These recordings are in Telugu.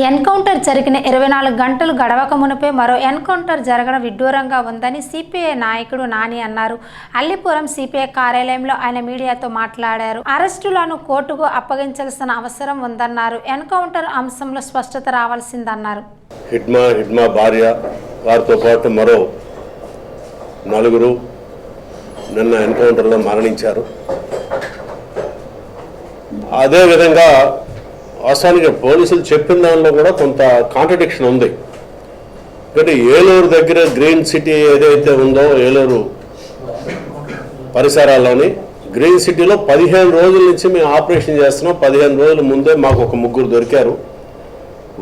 ఎన్కౌంటర్ జరిగిన ఇరవై నాలుగు గంటలు గడవక మునిపే మరో ఎన్కౌంటర్ జరగడం విడ్డూరంగా ఉందని సిపిఐ నాయకుడు నాని అన్నారు. అల్లిపురం సిపిఐ కార్యాలయంలో ఆయన మీడియాతో మాట్లాడారు. అరెస్టులను కోర్టుకు అప్పగించాల్సిన అవసరం ఉందన్నారు. ఎన్కౌంటర్ అంశంలో స్పష్టత రావాల్సిందన్నారు. హిడ్మా హిడ్మా భార్య వారితో పాటు మరో నలుగురు నిన్న ఎన్కౌంటర్లో మరణించారు. అదేవిధంగా వాస్తవానికి పోలీసులు చెప్పిన దానిలో కూడా కొంత కాంట్రడిక్షన్ ఉంది. ఎందుకంటే ఏలూరు దగ్గర గ్రీన్ సిటీ ఏదైతే ఉందో ఏలూరు పరిసరాల్లోని గ్రీన్ సిటీలో పదిహేను రోజుల నుంచి మేము ఆపరేషన్ చేస్తున్నాం. పదిహేను రోజుల ముందే మాకు ఒక ముగ్గురు దొరికారు.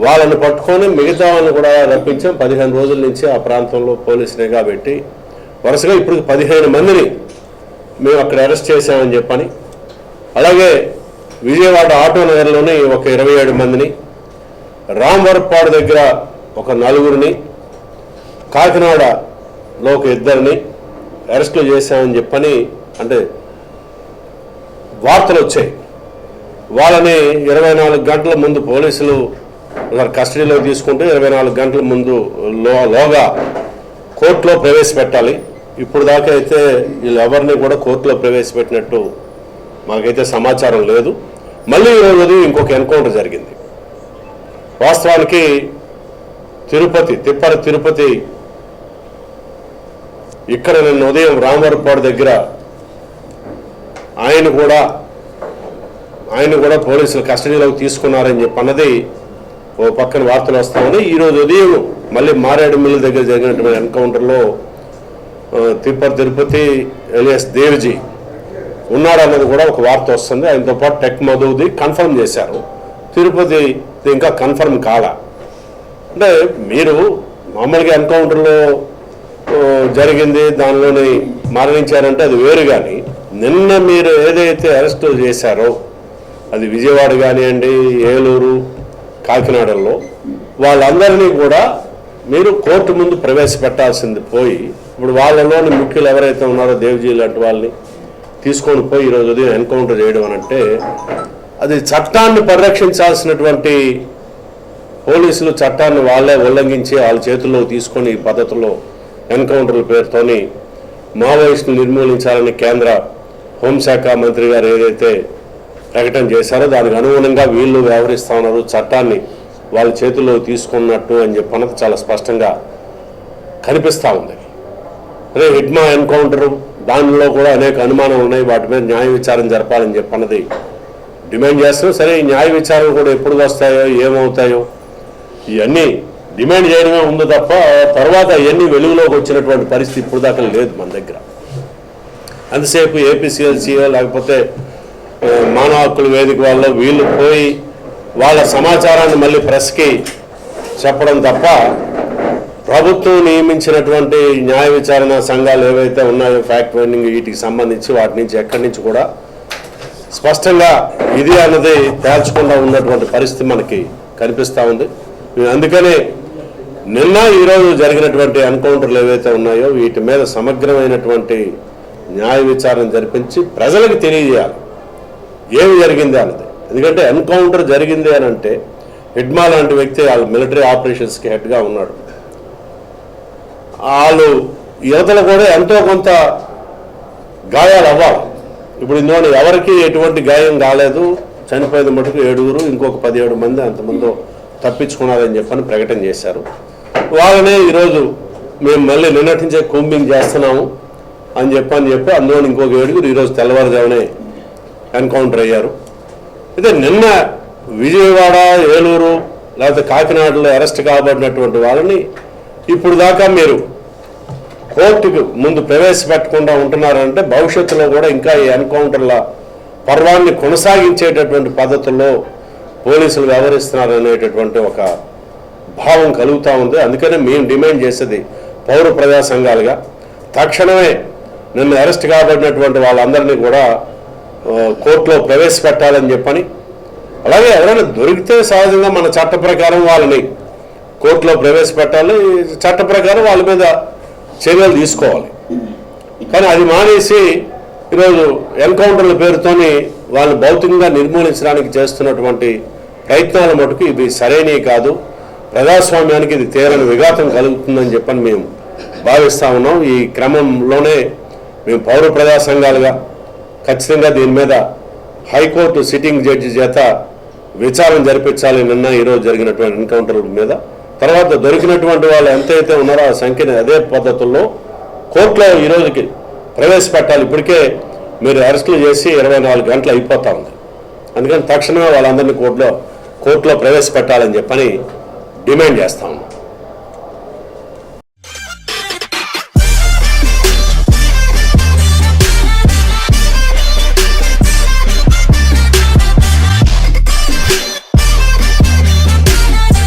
వాళ్ళని పట్టుకొని మిగతా వాళ్ళని కూడా రప్పించాం. పదిహేను రోజుల నుంచి ఆ ప్రాంతంలో పోలీసు నిఘా పెట్టి వరుసగా ఇప్పుడు పదిహేను మందిని మేము అక్కడ అరెస్ట్ చేశామని చెప్పని. అలాగే విజయవాడ ఆటో నగర్లోని ఒక ఇరవై ఏడు మందిని రాంవరపాడు దగ్గర ఒక నలుగురిని కాకినాడలో ఒక ఇద్దరిని అరెస్టులు చేశామని చెప్పని అంటే వార్తలు వచ్చాయి. వాళ్ళని ఇరవై నాలుగు గంటల ముందు పోలీసులు కస్టడీలో తీసుకుంటే ఇరవై నాలుగు గంటల ముందు లోగా కోర్టులో ప్రవేశపెట్టాలి. ఇప్పుడు దాకా అయితే వీళ్ళు ఎవరిని కూడా కోర్టులో ప్రవేశపెట్టినట్టు మాకైతే సమాచారం లేదు. మళ్ళీ ఈరోజు ఉదయం ఇంకొక ఎన్కౌంటర్ జరిగింది. వాస్తవానికి తిరుపతి తిప్పర తిరుపతి ఇక్కడ నిన్న ఉదయం రామవరపాడు దగ్గర ఆయన కూడా ఆయన కూడా పోలీసులు కస్టడీలోకి తీసుకున్నారని చెప్పి అన్నది ఓ పక్కన వార్తలు వస్తామని ఈరోజు ఉదయం మళ్ళీ మారేడు మిల్లు దగ్గర జరిగినటువంటి ఎన్కౌంటర్లో ఆ, తిరుపతి తిరుపతి ఎలియస్ దేవ్జీ ఉన్నాడన్నది కూడా ఒక వార్త వస్తుంది. ఆయనతో పాటు టెక్ మధుది కన్ఫర్మ్ చేశారు. తిరుపతి ఇంకా కన్ఫర్మ్ కాల. అంటే మీరు మామూలుగా ఎన్కౌంటర్లో జరిగింది దానిలోని మరణించారంటే అది వేరు కానీ నిన్న మీరు ఏదైతే అరెస్ట్ చేశారో అది విజయవాడ కానివ్వండి ఏలూరు కాకినాడలో వాళ్ళందరినీ కూడా మీరు కోర్టు ముందు ప్రవేశపెట్టాల్సింది పోయి ఇప్పుడు వాళ్ళలోని ముఖ్యులు ఎవరైతే ఉన్నారో దేవ్జీ లాంటి వాళ్ళని తీసుకొని పోయి ఈరోజు ఉదయం ఎన్కౌంటర్ చేయడం అని అంటే అది చట్టాన్ని పరిరక్షించాల్సినటువంటి పోలీసులు చట్టాన్ని వాళ్ళే ఉల్లంఘించి వాళ్ళ చేతుల్లో తీసుకొని ఈ పద్ధతిలో ఎన్కౌంటర్ల పేరుతోని మావోయిస్టులు నిర్మూలించాలని కేంద్ర హోంశాఖ మంత్రి గారు ఏదైతే ప్రకటన చేశారో దానికి అనుగుణంగా వీళ్ళు వ్యవహరిస్తూ ఉన్నారు. చట్టాన్ని వాళ్ళ చేతుల్లో తీసుకున్నట్టు అని చెప్పన్నది చాలా స్పష్టంగా కనిపిస్తూ ఉంది. అదే హిడ్మా ఎన్కౌంటరు? దానిలో కూడా అనేక అనుమానాలు ఉన్నాయి. వాటి మీద న్యాయ విచారం జరపాలని చెప్పన్నది. డిమాండ్ చేస్తున్నాం. సరే ఈ న్యాయ విచారణ కూడా ఎప్పుడు వస్తాయో ఏమవుతాయో ఇవన్నీ డిమాండ్ చేయడమే ఉంది తప్ప తర్వాత ఇవన్నీ వెలుగులోకి వచ్చినటువంటి పరిస్థితి ఇప్పుడు దాకా లేదు మన దగ్గర. అంతసేపు ఏపీసీఎల్సీఓ లేకపోతే మానవ హక్కుల వేదిక వాళ్ళు వీళ్ళు పోయి వాళ్ళ సమాచారాన్ని మళ్ళీ ప్రెస్కి చెప్పడం తప్ప ప్రభుత్వం నియమించినటువంటి న్యాయ విచారణ సంఘాలు ఏవైతే ఉన్నాయో ఫ్యాక్ట్ ఫైండింగ్ వీటికి సంబంధించి వాటి నుంచి ఎక్కడి నుంచి కూడా స్పష్టంగా ఇది అన్నది తేల్చకుండా ఉన్నటువంటి పరిస్థితి మనకి కనిపిస్తూ ఉంది. అందుకనే నిన్న ఈరోజు జరిగినటువంటి ఎన్కౌంటర్లు ఏవైతే ఉన్నాయో వీటి మీద సమగ్రమైనటువంటి న్యాయ విచారణ జరిపించి ప్రజలకు తెలియజేయాలి. ఏమి జరిగింది అన్నది. ఎందుకంటే ఎన్కౌంటర్ జరిగింది అని అంటే హిడ్మా లాంటి వ్యక్తి వాళ్ళ మిలిటరీ ఆపరేషన్స్కి హెడ్గా ఉన్నాడు. వాళ్ళు యువతలు కూడా ఎంతో కొంత గాయాలు అవ్వాలి ఇప్పుడు ఇందులో ఎవరికి ఎటువంటి గాయం కాలేదు. చనిపోయిన మటుకు ఏడుగురు ఇంకొక పదిహేడు మంది అంతమంది తప్పించుకున్నారని చెప్పని ప్రకటన చేశారు. వాళ్ళనే ఈరోజు మేము మళ్ళీ నిన్నటి నుంచే కూంబింగ్ చేస్తున్నాము అని చెప్పని చెప్పి అందులో ఇంకొక ఏడుగురు ఈరోజు తెల్లవారుజామునే ఎన్కౌంటర్ అయ్యారు. అయితే నిన్న విజయవాడ ఏలూరు లేకపోతే కాకినాడలో అరెస్ట్ కాబడినటువంటి వాళ్ళని ఇప్పుడు దాకా మీరు కోర్టుకు ముందు ప్రవేశపెట్టకుండా ఉంటున్నారంటే భవిష్యత్తులో కూడా ఇంకా ఈ ఎన్కౌంటర్ల పర్వాన్ని కొనసాగించేటటువంటి పద్ధతుల్లో పోలీసులు వ్యవహరిస్తున్నారు అనేటటువంటి ఒక భావం కలుగుతూ ఉంది. అందుకనే మేము డిమాండ్ చేసేది పౌర ప్రజా సంఘాలుగా. తక్షణమే నిన్న అరెస్ట్ కాబడినటువంటి వాళ్ళందరినీ కూడా కోర్టులో ప్రవేశపెట్టాలని చెప్పని అలాగే ఎవరైనా దొరికితే సహజంగా మన చట్ట ప్రకారం వాళ్ళని కోర్టులో ప్రవేశపెట్టాలి. చట్ట ప్రకారం వాళ్ళ మీద చర్యలు తీసుకోవాలి. కానీ అది మానేసి ఈరోజు ఎన్కౌంటర్ల పేరుతోని వాళ్ళు భౌతికంగా నిర్మూలించడానికి చేస్తున్నటువంటి ప్రయత్నాల మటుకు ఇవి సరైనవి కాదు. ప్రజాస్వామ్యానికి ఇది తీరని విఘాతం కలుగుతుందని చెప్పని మేము భావిస్తా ఉన్నాం. ఈ క్రమంలోనే మేము పౌర ప్రజా సంఘాలుగా ఖచ్చితంగా దీని మీద హైకోర్టు సిట్టింగ్ జడ్జి చేత విచారణ జరిపించాలి నిన్న ఈరోజు జరిగినటువంటి ఎన్కౌంటర్ మీద తర్వాత దొరికినటువంటి వాళ్ళు ఎంతైతే ఉన్నారో ఆ సంఖ్యని అదే పద్ధతుల్లో కోర్టులో ఈ ప్రవేశపెట్టాలి. ఇప్పటికే మీరు అరెస్టులు చేసి ఇరవై నాలుగు గంటలు అయిపోతా ఉంది. అందుకని తక్షణమే వాళ్ళందరినీ కోర్టులో కోర్టులో ప్రవేశపెట్టాలని చెప్పని డిమాండ్ చేస్తా ఉన్నాం.